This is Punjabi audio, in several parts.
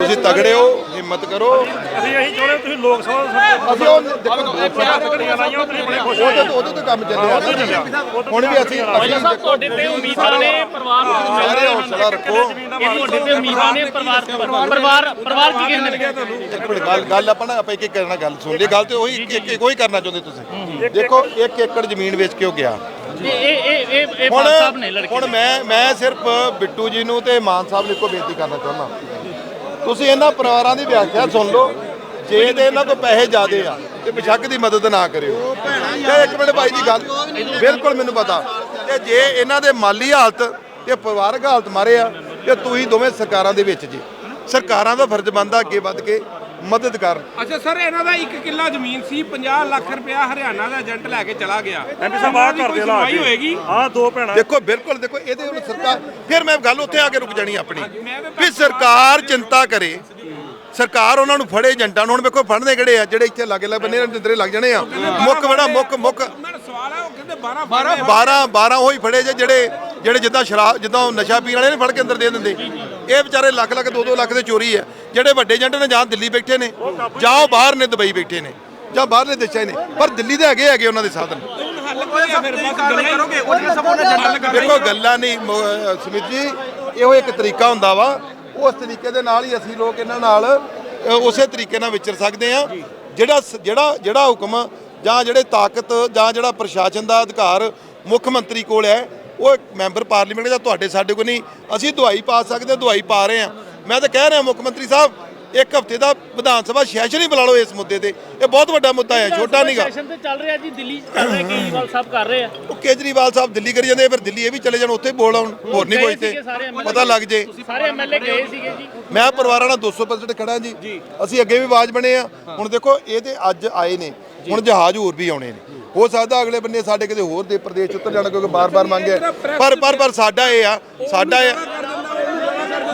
ਤੁਸੀਂ ਤਗੜੇ ਹੋ ਹਿੰਮਤ ਕਰੋ। ਅਸੀਂ ਅਸੀਂ ਚਾਹੁੰਦੇ ਤੁਸੀਂ ਲੋਕ ਸਭਾ ਦਾ ਅਸੀਂ ਉਹ ਦੇਖੋ ਗੱਡੀਆਂ ਲਾਈਆਂ ਤੁਸੀਂ ਬੜੇ ਖੁਸ਼ ਤੋਂ ਉਹਦੇ ਤੋਂ ਕੰਮ ਚੱਲਿਆ। ਹੁਣ ਵੀ ਅਸੀਂ ਅਸੀਂ ਸਾਹਿਬ ਤੁਹਾਡੇ ਤੇ ਉਮੀਦਾਂ ਨੇ ਪਰਿਵਾਰ ਸਾਰੇ ਹੌਸਲਾ ਰੱਖੋ। ਇਹ ਤੁਹਾਡੇ ਤੇ ਉਮੀਦਾਂ ਨੇ ਪਰਿਵਾਰ ਪਰਿਵਾਰ ਪਰਿਵਾਰ ਕੀ ਕਹਿੰਦੇ ਨੇ? ਇੱਕ ਮਿੰਟ ਗੱਲ ਗੱਲ ਆਪਾਂ ਨਾ ਆਪਾਂ ਇੱਕ ਇੱਕ ਕਰਨਾ ਗੱਲ ਸੁਣ ਲਈ ਗੱਲ ਤੇ ਉਹੀ ਇੱਕ ਇੱਕ ਉਹੀ ਕਰਨਾ ਚਾਹੁੰਦੇ ਤੁਸੀਂ। ਦੇਖੋ ਇੱਕ ਏਕੜ ਜ਼ਮੀਨ ਵੇਚ ਕੇ ਉਹ ਗਿਆ। ਇਹ ਇਹ ਇਹ ਇਹ ਇਹ ਹੁਣ ਬਾਦ ਸਾਹਿਬ ਨੇ ਲੜਕੇ ਹੁਣ ਮੈਂ ਮੈਂ ਸਿਰਫ ਬਿੱਟੂ ਜੀ ਨੂੰ ਤੇ ਮਾਨ ਸਾਹਿਬ ਨੂੰ ਇੱਕੋ ਬੇਨਤੀ ਕਰਨਾ ਚਾਹੁੰਦਾ। ਤੁਸੀਂ ਇਹਨਾਂ ਪਰਿਵਾਰਾਂ ਦੀ ਵਿਆਖਿਆ ਸੁਣ ਲਓ। ਜੇ ਤੇ ਇਹਨਾਂ ਤੋਂ ਪੈਸੇ ਜ਼ਿਆਦੇ ਆ, ਤੇ ਬਿਸ਼ੱਕ ਦੀ ਮਦਦ ਨਾ ਕਰਿਓ। ਤੇ ਇੱਕ ਮਿੰਟ ਭਾਈ ਦੀ ਗੱਲ, ਬਿਲਕੁਲ ਮੈਨੂੰ ਪਤਾ ਤੇ ਜੇ ਇਹਨਾਂ ਦੇ ਮਾਲੀ ਹਾਲਤ ਤੇ ਪਰਿਵਾਰਕ ਹਾਲਤ ਮਾਰੇ ਆ, ਤੇ ਤੁਸੀਂ ਦੋਵੇਂ ਸਰਕਾਰਾਂ ਦੇ ਵਿੱਚ ਜੀ। ਸਰਕਾਰਾਂ ਦਾ ਫਰਜ਼ ਬਣਦਾ ਅੱਗੇ ਵੱਧ ਕੇ ਮਦਦ ਕਰਨ ਅੱਛਾ ਸਰ ਇਹਨਾਂ ਦਾ 1 ਕਿੱਲਾ ਜ਼ਮੀਨ ਸੀ 50 ਲੱਖ ਰੁਪਇਆ ਹਰਿਆਣਾ ਦਾ ਏਜੰਟ ਲੈ ਕੇ ਚਲਾ ਗਿਆ। ਐਮਪੀ ਸਾਹਿਬ ਆਹ ਉਹਨਾਂ ਦੀ ਲਾ ਹੋਏਗੀ? ਆ ਦੋ ਭੈਣਾਂ। ਦੇਖੋ ਬਿਲਕੁਲ ਦੇਖੋ ਇਹਦੇ ਹੁਣ ਸਰਕਾਰ ਫਿਰ ਮੈਂ ਗੱਲ ਉੱਥੇ ਆ ਕੇ ਰੁਕ ਜਾਣੀ ਆਪਣੀ। ਵੀ ਸਰਕਾਰ ਚਿੰਤਾ ਕਰੇ। ਸਰਕਾਰ ਉਹਨਾਂ ਨੂੰ ਫੜੇ ਏਜੰਟਾਂ ਨੂੰ ਹੁਣ ਵੇਖੋ ਫੜਨੇ ਕਿਹੜੇ ਆ ਜਿਹੜੇ ਇੱਥੇ ਲਾਗੇ ਲੱਗ ਬੰਨੇ ਜਿੰਦਰੇ ਲੱਗ ਜਾਣੇ ਆ। ਮੁੱਕ ਬੜਾ ਮੁੱਕ ਮੇਰਾ ਸਵਾਲ ਹੈ ਉਹ ਕਹਿੰਦੇ 12 12 12 12 ਉਹੀ ਫੜੇ ਜੇ ਜਿਹੜੇ ਜਿਹੜੇ ਜਿੱਦਾਂ ਸ਼ਰਾਬ ਜਿੱਦਾਂ ਉਹ ਨਸ਼ਾ ਪੀਣ ਵਾਲੇ ਨੇ ਫੜ ਕੇ ਅੰਦਰ ਦੇ ਦਿੰਦੇ। ਇਹ ਵਿਚਾਰੇ ਲੱਖ ਲੱਖ 2-2 ਲੱਖ ਦੇ ਚੋਰੀ ਆ। ਜਿਹੜੇ ਵੱਡੇ ਏਜੰਟ ਨੇ ਜਾਂ ਦਿੱਲੀ ਬੈਠੇ ਨੇ ਜਾਂ ਉਹ ਬਾਹਰ ਨੇ ਦੁਬਈ ਬੈਠੇ ਨੇ ਜਾਂ ਬਾਹਰਲੇ ਦੇਸ਼ਾਂ ਨੇ, ਪਰ ਦਿੱਲੀ ਦੇ ਹੈਗੇ ਹੈਗੇ ਉਹਨਾਂ ਦੇ ਸਾਧਨ। ਦੇਖੋ, ਗੱਲਾਂ ਨਹੀਂ ਸੁਮਿਤ ਜੀ, ਇਹੋ ਇੱਕ ਤਰੀਕਾ ਹੁੰਦਾ ਵਾ। ਉਸ ਤਰੀਕੇ ਦੇ ਨਾਲ ਹੀ ਅਸੀਂ ਲੋਕ ਇਹਨਾਂ ਨਾਲ ਉਸੇ ਤਰੀਕੇ ਨਾਲ ਵਿਚਰ ਸਕਦੇ ਆ ਜਿਹੜਾ ਜਿਹੜਾ ਜਿਹੜਾ ਹੁਕਮ ਜਾਂ ਜਿਹੜੇ ਤਾਕਤ ਜਾਂ ਜਿਹੜਾ ਪ੍ਰਸ਼ਾਸਨ ਦਾ ਅਧਿਕਾਰ ਮੁੱਖ ਮੰਤਰੀ ਕੋਲ ਹੈ, ਉਹ ਮੈਂਬਰ ਪਾਰਲੀਮੈਂਟ ਜਾਂ ਤੁਹਾਡੇ ਸਾਡੇ ਕੋਲ ਨਹੀਂ। ਅਸੀਂ ਦਵਾਈ ਪਾ ਸਕਦੇ ਦਵਾਈ ਪਾ ਰਹੇ ਆ ਮੈਂ ਤਾਂ ਕਹਿ ਰਿਹਾ ਮੁੱਖ ਮੰਤਰੀ ਸਾਹਿਬ ਇੱਕ ਹਫ਼ਤੇ ਦਾ ਵਿਧਾਨ ਸਭਾ ਸੈਸ਼ਨ ਹੀ ਬੁਲਾ ਲਓ ਇਸ ਮੁੱਦੇ ਤੇ। ਇਹ ਬਹੁਤ ਵੱਡਾ ਮੁੱਦਾ ਹੈ ਛੋਟਾ ਨਹੀਂਗਾ। ਸੈਸ਼ਨ ਤੇ ਚੱਲ ਰਿਹਾ ਜੀ ਦਿੱਲੀ 'ਚ ਚੱਲ ਰਿਹਾ ਕੇਜਰੀਵਾਲ ਸਾਹਿਬ ਕਰ ਰਹੇ ਆ। ਉਹ ਕੇਜਰੀਵਾਲ ਸਾਹਿਬ ਦਿੱਲੀ ਕਰੀ ਜਾਂਦੇ ਫਿਰ ਦਿੱਲੀ ਇਹ ਵੀ ਚਲੇ ਜਾਣ ਉੱਥੇ ਬੋਲ ਆਉਣ ਹੋਰ ਨਹੀਂ ਕੋਈ ਤੇ ਪਤਾ ਲੱਗ ਜੇ। ਸਾਰੇ ਐਮਐਲਏ ਗਏ ਸੀਗੇ ਜੀ। ਮੈਂ ਪਰਿਵਾਰਾਂ ਨਾਲ 200% ਖੜਾ ਜੀ। ਅਸੀਂ ਅੱਗੇ ਵੀ ਆਵਾਜ਼ ਬਣੇ ਆ। ਹੁਣ ਦੇਖੋ ਇਹ ਤੇ ਅੱਜ ਆਏ ਨੇ। ਹੁਣ ਜਹਾਜ਼ ਹੋਰ ਵੀ ਆਉਣੇ ਨੇ। ਹੋ ਸਕਦਾ ਅਗਲੇ ਬੰਨੇ ਸਾਡੇ ਕਿਤੇ ਹੋਰ ਦੇ ਪ੍ਰਦੇਸ਼ 'ਚ ਉੱਤਰ ਜਾਣਾ ਕਿਉਂਕਿ ਬਾਰ-ਬਾਰ ਮੰਗਿਆ ਪਰ ਪਰ ਪਰ ਸਾਡਾ ਇਹ ਆ ਸਾਡਾ ਇਹ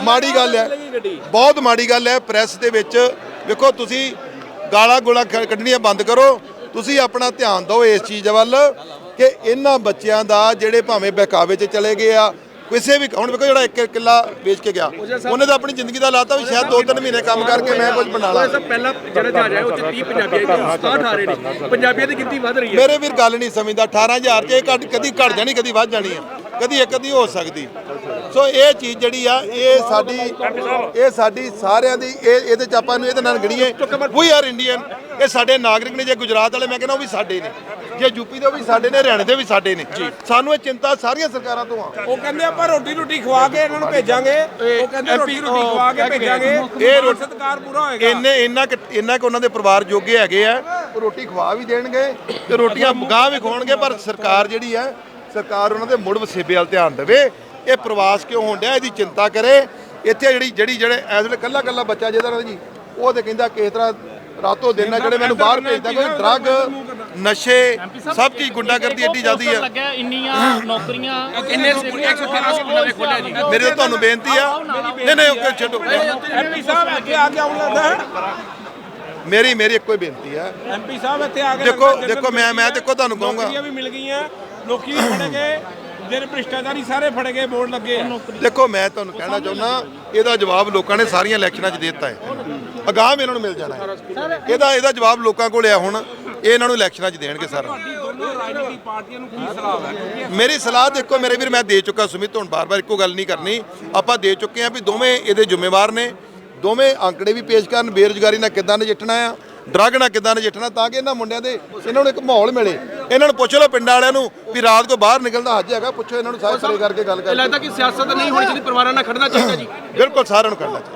ਮਾੜੀ ਗੱਲ ਹੈ। ਬਹੁਤ ਮਾੜੀ ਗੱਲ ਹੈ ਪ੍ਰੈਸ ਦੇ ਵਿੱਚ। ਵੇਖੋ ਤੁਸੀਂ ਗਾਲਾਂ ਗੋਲਾਂ ਕੱਢਣੀਆਂ ਬੰਦ ਕਰੋ। ਤੁਸੀਂ ਆਪਣਾ ਧਿਆਨ ਦਿਓ ਇਸ ਚੀਜ਼ ਵੱਲ ਕਿ ਇਹਨਾਂ ਬੱਚਿਆਂ ਦਾ ਜਿਹੜੇ ਭਾਵੇਂ ਬਹਿਕਾਵੇ 'ਚ ਚਲੇ ਗਏ ਆ ਕਿਸੇ ਵੀ ਹੁਣ ਵੇਖੋ ਜਿਹੜਾ ਇੱਕ ਕਿੱਲਾ ਵੇਚ ਕੇ ਗਿਆ। ਉਹਨੇ ਤਾਂ ਆਪਣੀ ਜ਼ਿੰਦਗੀ ਦਾ ਲਾਤਾ ਵੀ ਸ਼ਾਇਦ 2-3 ਮਹੀਨੇ ਕੰਮ ਕਰਕੇ ਮੈਂ ਕੁਝ ਬਣਾ ਲਾਂ। ਸਭ ਪਹਿਲਾਂ ਜਿਹੜਾ ਜਹਾਜ਼ ਹੈ ਉਹ 'ਚ 30 ਪੰਜਾਬੀ ਆਏ ਤੇ 67 ਆ ਰਹੇ ਨੇ। ਪੰਜਾਬੀਆਂ ਦੀ ਗਿਣਤੀ ਵੱਧ ਰਹੀ ਹੈ। ਮੇਰੇ ਵੀਰ ਗੱਲ ਨਹੀਂ ਸਮਝਦਾ। 18000 ਚ ਇਹ ਘੱਟ ਕਦੀ ਘਟ ਜਾਣੀ ਕਦੀ ਵੱਧ ਜਾਣੀ ਆ। ਕਦੀ ਇੱਕ ਕਦੀ ਹੋ ਸਕਦੀ। ਸੋ ਇਹ ਚੀਜ਼ ਜਿਹੜੀ ਆ ਇਹ ਸਾਡੀ ਇਹ ਸਾਡੀ ਸਾਰਿਆਂ ਦੀ ਇਹ ਇਹਦੇ ਚ ਆਪਾਂ ਨੂੰ ਇਹਦੇ ਨਾਲ ਗਣੀਏ ਵੀ ਆਰ ਇੰਡੀਅਨ ਇਹ ਸਾਡੇ ਨਾਗਰਿਕ ਨੇ ਜੇ ਗੁਜਰਾਤ ਵਾਲੇ ਮੈਂ ਕਹਿੰਦਾ ਉਹ ਵੀ ਸਾਡੇ ਨੇ। ਜੇ ਯੂਪੀ ਦੇ ਉਹ ਵੀ ਸਾਡੇ ਨੇ ਹਰਿਆਣੇ ਦੇ ਵੀ ਸਾਡੇ ਨੇ। ਸਾਨੂੰ ਇਹ ਚਿੰਤਾ ਸਾਰੀਆਂ ਸਰਕਾਰਾਂ ਤੋਂ ਆ। ਉਹ ਕਹਿੰਦੇ ਆਪਾਂ ਰੋਟੀ ਰੋਟੀ ਖਵਾ ਕੇ ਇਹਨਾਂ ਨੂੰ ਭੇਜਾਂਗੇ। ਉਹ ਕਹਿੰਦੇ ਰੋਟੀ ਰੋਟੀ ਖਵਾ ਕੇ ਭੇਜਾਂਗੇ। ਇਹ ਰੋ- ਸਤਕਾਰ ਪੂਰਾ ਹੋਏਗਾ। ਇੰਨੇ ਇੰਨਾ ਕੁ- ਇੰਨਾ ਕਿ ਉਹਨਾਂ ਦੇ ਪਰਿਵਾਰ ਜੋਗੇ ਹੈਗੇ ਆ। ਉਹ ਰੋਟੀ ਖਵਾ ਵੀ ਦੇਣਗੇ ਤੇ ਰੋਟੀਆਂ ਗਾਹ ਵੀ ਖਵਾਉਣਗੇ ਪਰ ਸਰਕਾਰ ਜਿਹੜੀ ਹੈ ਸਰਕਾਰ ਉਹਨਾਂ ਦੇ ਮੁੜ ਵਸੇਬੇ ਵੱਲ ਧਿਆਨ ਦੇਵੇ ਇਹ ਪ੍ਰਵਾਸ ਕਿਉਂ ਹੋਣ ਡਿਆ ਇਹਦੀ ਚਿੰਤਾ ਕਰੇ। ਇੱਥੇ ਜਿਹੜੀ ਜਿਹੜੀ ਜਿਹੜੇ ਇਸ ਵੇਲੇ ਕੱਲਾ ਕੱਲਾ ਬੱਚਾ ਜਿਹਦਾ ਨਾ ਜੀ ਉਹ ਤੇ ਕਹਿੰਦਾ ਕਿਸ ਤਰ੍ਹਾਂ ਰਾਤੋਂ ਦਿਨ ਆ ਜਿਹੜੇ ਮੈਨੂੰ ਬਾਹਰ ਭੇਜਦਾ ਕੋਈ ਡਰੱਗ ਨਸ਼ੇ ਸਭ ਚੀਜ਼ ਗੁੰਡਾਗਰਦੀ ਐਡੀ ਜ਼ਿਆਦੀ ਆ। ਲੱਗਿਆ ਇੰਨੀਆਂ ਨੌਕਰੀਆਂ। ਕਿੰਨੇ ਸਕੂਲ 113 ਸਕੂਲਾਂ ਦੇ ਖੋਲਿਆ ਜੀ। ਮੇਰੇ ਤਾਂ ਤੁਹਾਨੂੰ ਬੇਨਤੀ ਆ। ਨਹੀਂ ਨਹੀਂ ਓਕੇ ਛੱਡੋ। ਐਮਪੀ ਸਾਹਿਬ ਇੱਥੇ ਆ ਕੇ ਆਉਣ ਲੱਗਦਾ ਹੈ। ਮੇਰੀ ਮੇਰੀ ਇੱਕੋ ਹੀ ਬੇਨਤੀ ਹੈ। ਐਮਪੀ ਸਾਹਿਬ ਇੱਥੇ ਆ ਕੇ ਦੇਖੋ ਦੇਖੋ ਮੈਂ ਮੈਂ ਦੇਖੋ ਤੁਹਾਨੂੰ ਕਹੂੰਗਾ। ਨੌਕਰੀਆਂ ਵੀ ਮਿਲ ਗਈਆਂ ਲੋਕੀ ਵੀ ਫੜੇ ਗਏ ਜਿਹੜੇ ਭ੍ਰਿਸ਼ਟਾਚਾਰੀ ਸਾਰੇ ਫੜੇ ਗਏ ਬੋਰਡ ਲੱਗੇ। ਦੇਖੋ ਮੈਂ ਤੁਹਾਨੂੰ ਕਹਿਣਾ ਚਾਹੁੰਦਾ ਇਹਦਾ ਜਵਾਬ ਲੋਕਾਂ ਨੇ ਸਾਰੀਆਂ ਇਲੈਕਸ਼ਨਾਂ 'ਚ ਦਿੱਤਾ ਹੈ। ਅਗਾਹ ਇਹਨਾਂ ਨੂੰ ਮਿਲ ਜਾਣਾ ਹੈ। ਇਹਦਾ ਇਹਦਾ ਜਵਾਬ ਲੋਕਾਂ ਕੋਲ ਆ ਹੁਣ। ਇਹ ਇਹਨਾਂ ਨੂੰ ਇਲੈਕਸ਼ਨਾਂ 'ਚ ਦੇਣਗੇ ਸਾਰਾ। ਮੇਰੀ ਸਲਾਹ ਦੇਖੋ ਮੇਰੇ ਵੀਰ ਮੈਂ ਦੇ ਚੁੱਕਾ ਸੁਮਿਤ ਹੁਣ ਬਾਰ-ਬਾਰ ਇੱਕੋ ਗੱਲ ਨਹੀਂ ਕਰਨੀ। ਆਪਾਂ ਦੇ ਚੁੱਕੇ ਆ ਵੀ ਦੋਵੇਂ ਇਹਦੇ ਜ਼ਿੰਮੇਵਾਰ ਨੇ। ਦੋਵੇਂ ਅੰਕੜੇ ਵੀ ਪੇਸ਼ ਕਰਨ ਬੇਰੁਜ਼ਗਾਰੀ ਨਾਲ ਕਿੱਦਾਂ ਨਜਿੱਠਣਾ ਆ ਡਰੱਗ ਨਾਲ ਕਿੱਦਾਂ ਨਜਿੱਠਣਾ ਤਾਂ ਕਿ ਇਹਨਾਂ ਮੁੰਡਿਆਂ ਦੇ ਇਹਨਾਂ ਨੂੰ ਇੱਕ ਮਾਹੌਲ ਮਿਲੇ। ਇਹਨਾਂ ਨੂੰ ਪੁੱਛ ਲਓ ਪਿੰਡਾਂ ਵਾਲਿਆਂ ਨੂੰ ਵੀ ਰਾਤ ਕੋ ਬਾਹਰ ਨਿਕਲਦਾ ਹੱਜ ਹੈਗਾ ਪੁੱਛੋ ਇਹਨਾਂ ਨੂੰ ਸਾਰੇ ਸਰੇ ਕਰਕੇ ਗੱਲ ਕਰਕੇ ਲੱਗਦਾ ਕਿ ਸਿਆਸਤ ਨਹੀਂ ਹੋਣੀ ਚਾਹੀਦੀ ਪਰਿਵਾਰਾਂ ਨਾਲ ਖੜਨਾ ਚਾਹੀਦਾ ਜੀ। ਬਿਲਕੁਲ ਸਾਰਿਆਂ ਨੂੰ ਕਰਨਾ ਚਾਹੀਦਾ।